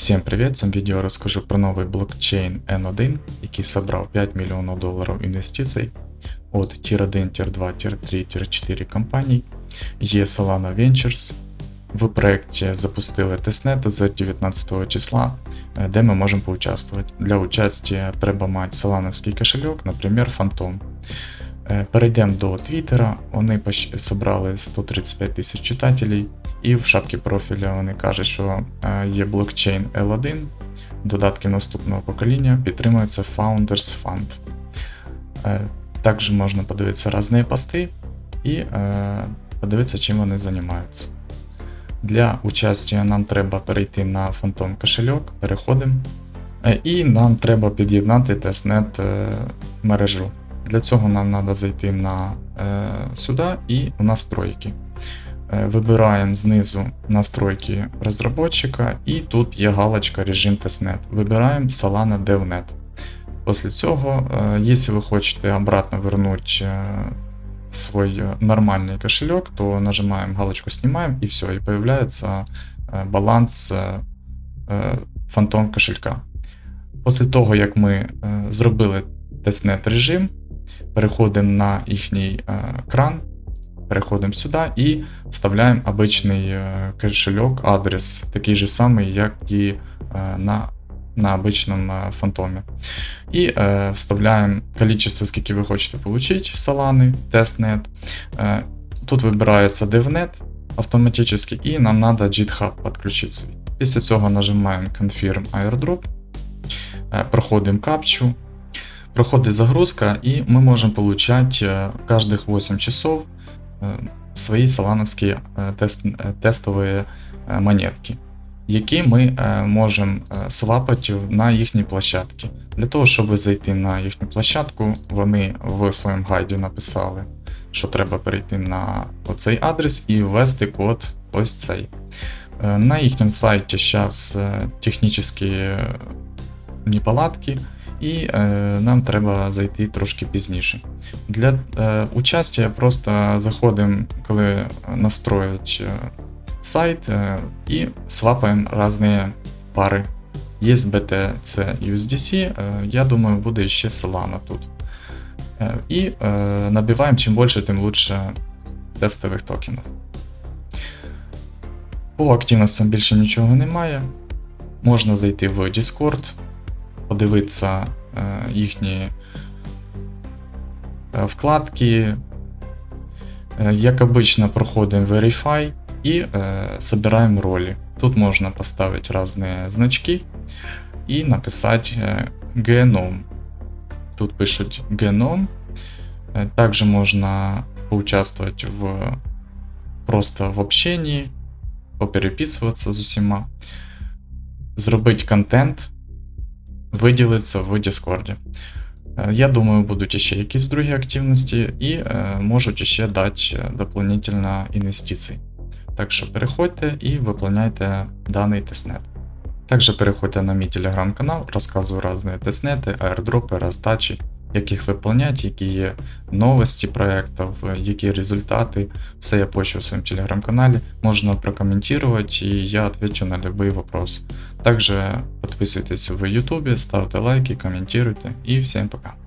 Всем привет! В цьому відео розкажу про новий блокчейн N1, який собрав 5 мільйонів доларів інвестицій від Tier 1, Tier 2, Tier 3, Tier 4 компаній. Є Solana Ventures. В проєкті запустили тестнет з 19 числа, е, де ми можемо поучаствувати. Для участия треба мати солановський кошельок, наприклад, Phantom. Е, Перейдемо до Твіттера. Вони собрали 135 тисяч читателей, і в шапці профіля вони кажуть, що е, є блокчейн L1, додатки наступного покоління підтримуються Founders Fund. Е, Також можна подивитися різні пости і подивитися, чим вони займаються. Для участі нам треба перейти на Phantom кошельок, переходимо. І нам треба під'єднати тестнет мережу. Для цього нам треба зайти на е, сюди і в настройки. Е, Вибираємо знизу настройки розробника, і тут є галочка режим тестнет. Вибираємо Solana DevNet. Після цього, е, якщо ви хочете обратно вернути е, свой э, нормальный кошелек, то нажимаем галочку снимаем и все, и появляется э, баланс э, э, фантом кошелька. Після того, як ми е, зробили тестнет режим, переходимо на їхній е, кран, переходимо сюди і вставляємо обичний е, кошельок, адрес, такий же самий, як і е, на, на обичному фантомі. І вставляємо количество, скільки ви хочете отримати Solana, тестнет. Тут вибирається DevNet автоматично, і нам треба GitHub підключитися. Після цього нажимаємо Confirm Airdrop, проходимо капчу, проходить загрузка, і ми можемо отримати е, кожних 8 часов е, свої солановські е, тест, е, тестові е, монетки, які ми можемо свапати на їхній площадці. Для того, щоб зайти на їхню площадку, вони в своєму гайді написали, що треба перейти на оцей адрес і ввести код ось цей. На їхньому сайті зараз технічні неполадки, і е, нам треба зайти трошки пізніше. Для е, участия просто заходимо, коли настроїть е, сайт, е, і свапаємо різні пари. Є BTC USDC, е, я думаю, буде ще Solana тут. Е, І е, набиваємо чим більше, тим лучше тестових токенів. По активностям більше нічого немає. Можна зайти в Discord, подивитися е, їхні е, вкладки. Е, Як обично, проходимо Verify і собираємо ролі. Тут можна поставити різні значки і написати геном. Тут пишуть геном. Также можна поучаствовать в просто в общении, попереписуватися з усіма, зробити контент, виділитися в Discord. Е, Я думаю, будуть ще якісь другі активності і е, можуть ще дати доповнительно дополнительно інвестицій. Так що переходьте і виповняйте даний тестнет. Также переходьте на мій телеграм-канал, розказую різні тестнети, аирдропи, роздачі, як їх виповнять, які є новості проєктів, які результати. Все я пощу в своєму телеграм-каналі. Можна прокомментировать, і я отвечу на любые вопросы. Также подписывайтесь в YouTube, ставте лайки, комментируйте и всем пока.